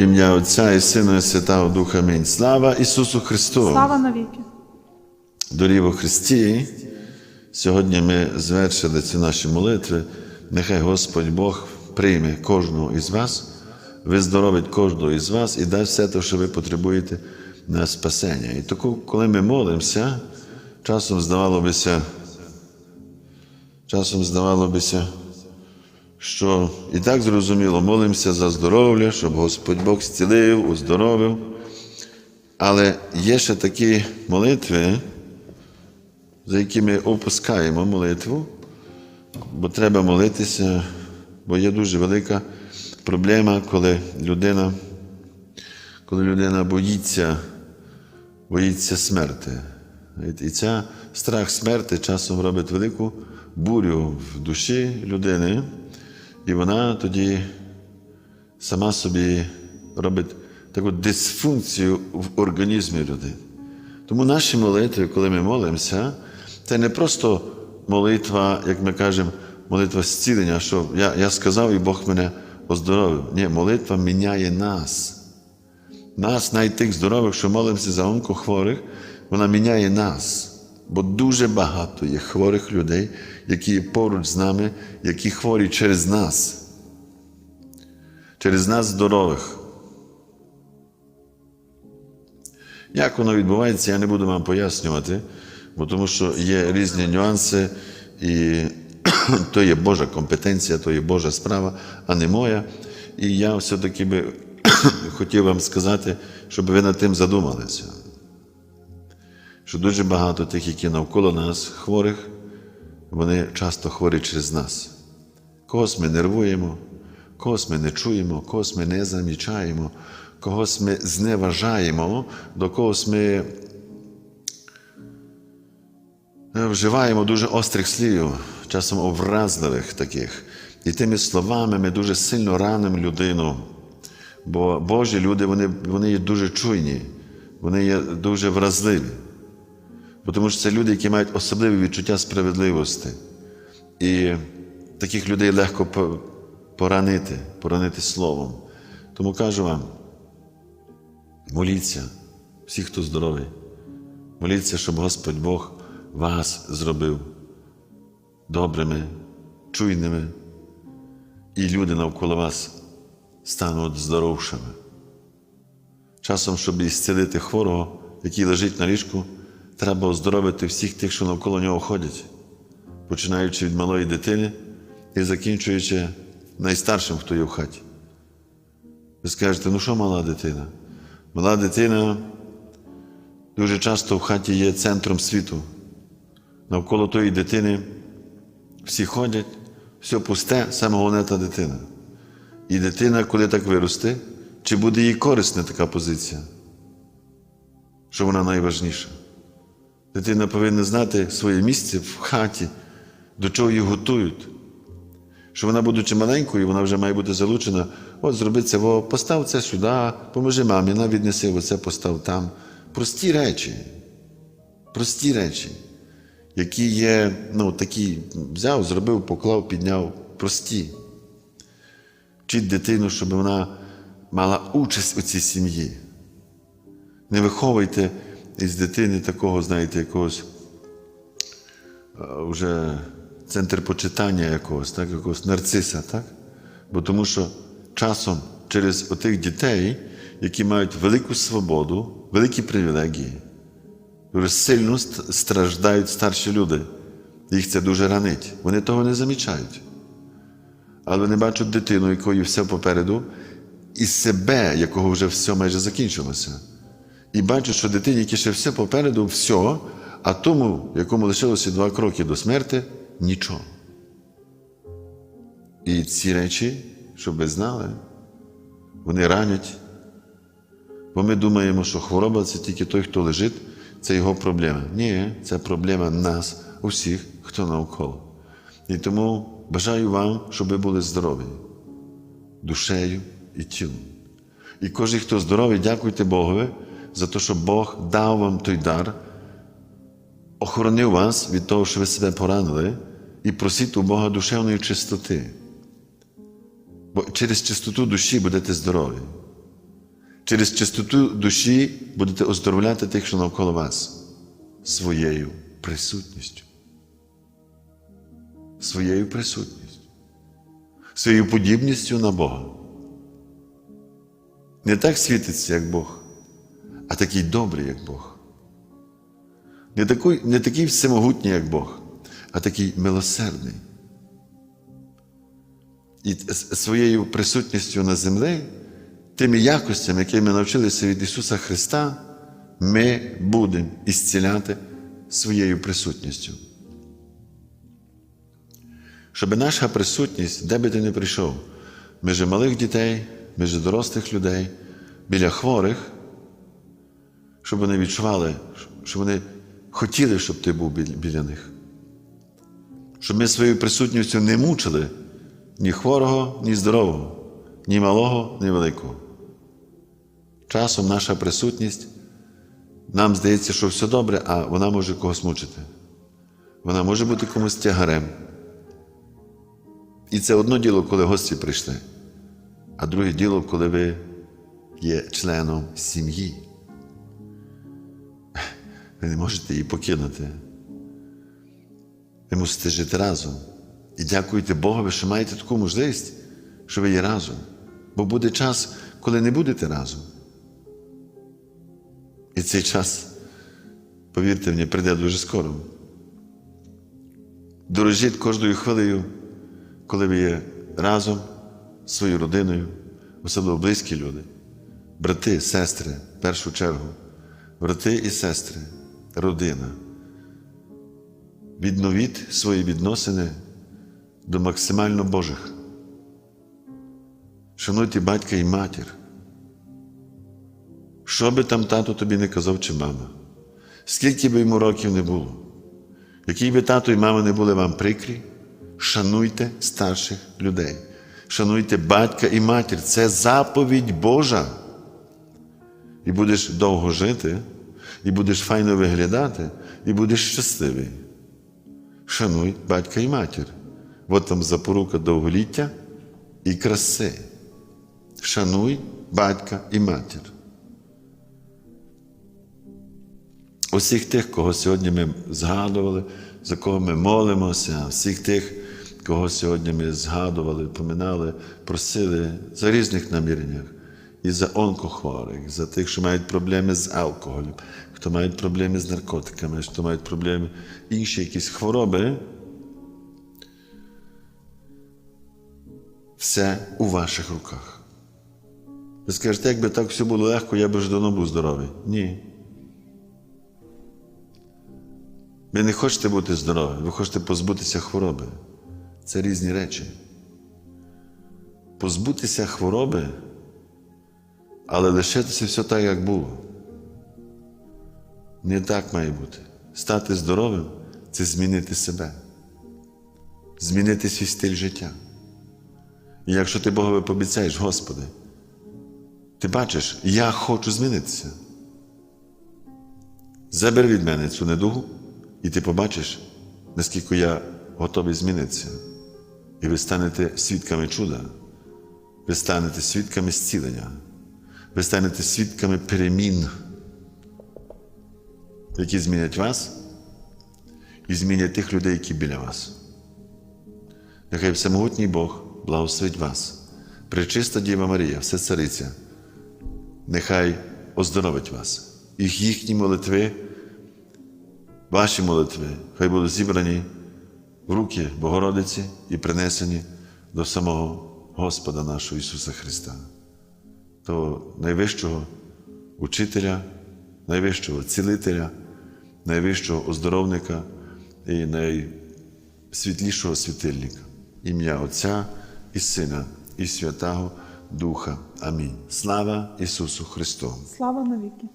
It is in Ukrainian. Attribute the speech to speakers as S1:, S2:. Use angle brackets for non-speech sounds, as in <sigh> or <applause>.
S1: Ім'я Отця і Сина, і Святого Духа. Амінь. Слава Ісусу Христу!
S2: Слава навіки.
S1: Дорі во Христі. Сьогодні ми звершили ці наші молитви. Нехай Господь Бог прийме кожного із вас, виздоровить кожного із вас і дасть все те, що ви потребуєте на спасення. І таку, коли ми молимося, часом здавало бися, часом здавало бися, що і так зрозуміло, молимося за здоров'я, щоб Господь Бог зцілив, оздоровив. Але є ще такі молитви, за які ми опускаємо молитву, бо треба молитися, бо є дуже велика проблема, коли людина, коли людина боїться, боїться смерти. І ця страх смерти часом робить велику бурю в душі людини, і вона тоді сама собі робить таку дисфункцію в організмі людини. Тому наші молитви, коли ми молимося, це не просто молитва, як ми кажемо, молитва зцілення, що я, я сказав і Бог мене оздоровив. Ні, молитва міняє нас. Нас, навіть тих здорових, що молимося за онкохворих, вона міняє нас. Бо дуже багато є хворих людей, які є поруч з нами, які хворі через нас, через нас здорових. Як воно відбувається, я не буду вам пояснювати, бо тому що є різні нюанси, і <clears throat> то є Божа компетенція, то є Божа справа, а не моя. І я все-таки би <clears throat> хотів вам сказати, щоб ви над тим задумалися. Що дуже багато тих, які навколо нас хворих, вони часто хворі через нас. Когось ми нервуємо, когось ми не чуємо, когось ми не замічаємо, когось ми зневажаємо, до когось ми вживаємо дуже острих слів, часом образливих таких. І тими словами ми дуже сильно ранимо людину. Бо Божі люди вони, вони є дуже чуйні, вони є дуже вразливі. Тому що це люди, які мають особливе відчуття справедливості. І таких людей легко поранити, поранити словом. Тому кажу вам, моліться, всі, хто здоровий, моліться, щоб Господь Бог вас зробив добрими, чуйними, і люди навколо вас стануть здоровшими. Часом, щоб ісцілити хворого, який лежить на ліжку, треба оздоровити всіх тих, що навколо нього ходять, починаючи від малої дитини і закінчуючи найстаршим, хто є в хаті. Ви скажете, ну що мала дитина? Мала дитина дуже часто в хаті є центром світу. Навколо тої дитини всі ходять, все пусте, саме головне та дитина. І дитина, коли так виросте, чи буде їй корисна така позиція, що вона найважніша. Дитина повинна знати своє місце в хаті, до чого її готують. Що вона, будучи маленькою, вона вже має бути залучена, от зроби це, постав це сюди, поможи мамі, на віднеси оце, постав там. Прості речі. Прості речі, які є, ну, такі, взяв, зробив, поклав, підняв, прості. Вчіть дитину, щоб вона мала участь у цій сім'ї. Не виховуйте із дитини такого, знаєте, якогось е, вже центр почитання якогось, так, якогось нарциса, так? Бо тому що часом через отих дітей, які мають велику свободу, великі привілегії, дуже сильно страждають старші люди. Їх це дуже ранить. Вони того не замічають. Але вони бачать дитину, якої все попереду, і себе, якого вже все майже закінчилося. І бачать, що дитині, ще все попереду, все, а тому, якому лишилося два кроки до смерти, нічого. І ці речі, щоб ви знали, вони ранять. Бо ми думаємо, що хвороба це тільки той, хто лежить, це його проблема. Ні, це проблема нас, усіх, хто навколо. І тому бажаю вам, щоб ви були здорові душею і тілом. І кожен, хто здоровий, дякуйте Богові за те, що Бог дав вам той дар, охоронив вас від того, що ви себе поранили, і просіть у Бога душевної чистоти. Бо через чистоту душі будете здорові. Через чистоту душі будете оздоровляти тих, що навколо вас, своєю присутністю. Своєю присутністю, своєю подібністю на Бога. Не так світиться, як Бог, а такий добрий, як Бог. Не такий, не такий всемогутній, як Бог, а такий милосердний. І своєю присутністю на землі, тими якостями, які ми навчилися від Ісуса Христа, ми будемо ісціляти своєю присутністю. Щоб наша присутність, де би ти не прийшов, між малих дітей, між дорослих людей, біля хворих, щоб вони відчували, щоб вони хотіли, щоб ти був біля- них. Щоб ми своєю присутністю не мучили ні хворого, ні здорового, ні малого, ні великого. Часом наша присутність, нам здається, що все добре, а вона може когось мучити. Вона може бути комусь тягарем. І це одно діло, коли гості прийшли, а друге діло, коли ви є членом сім'ї. Ви не можете її покинути. Ви мусите жити разом. І дякуйте Богові, що маєте таку можливість, що ви є разом. Бо буде час, коли не будете разом. І цей час, повірте мені, прийде дуже скоро. Дорожіть кожною хвилею, коли ви є разом з своєю родиною, особливо близькі люди, брати, сестри, в першу чергу, брати і сестри, родина. Відновіть свої відносини до максимально Божих. Шануйте батька і матір. Що би там тато тобі не казав чи мама, скільки би йому років не було, які би тато і мама не були вам прикрі, шануйте старших людей, шануйте батька і матір. Це заповідь Божа. І будеш довго жити, і будеш файно виглядати, і будеш щасливий. Шануй батька і матір. От там запорука довголіття і краси. Шануй батька і матір. Усіх тих, кого сьогодні ми згадували, за кого ми молимося, всіх тих, кого сьогодні ми згадували, поминали, просили за різних наміреннях. І за онкохворих, за тих, що мають проблеми з алкоголем, хто мають проблеми з наркотиками, хто мають проблеми інші якісь хвороби. Все у ваших руках. Ви скажете, якби так все було легко, я би вже давно був здоровий. Ні. Ви не хочете бути здорові, ви хочете позбутися хвороби. Це різні речі. Позбутися хвороби, але лишитися все так, як було. Не так має бути. Стати здоровим це змінити себе, змінити свій стиль життя. І якщо ти Богові пообіцяєш, Господи, ти бачиш, я хочу змінитися. Забери від мене цю недугу, і ти побачиш, наскільки я готовий змінитися. І ви станете свідками чуда, ви станете свідками зцілення, ви станете свідками перемін, які змінять вас і змінять тих людей, які біля вас. Нехай всемогутній Бог благословить вас, пречиста Діва Марія, все цариця, нехай оздоровить вас. І їхні молитви, ваші молитви, хай будуть зібрані в руки Богородиці і принесені до самого Господа нашого Ісуса Христа, того найвищого учителя, найвищого цілителя, найвищого оздоровника і найсвітлішого світильника, ім'я Отця і Сина, і Святого Духа. Амінь. Слава Ісусу Христу!
S2: Слава навіки!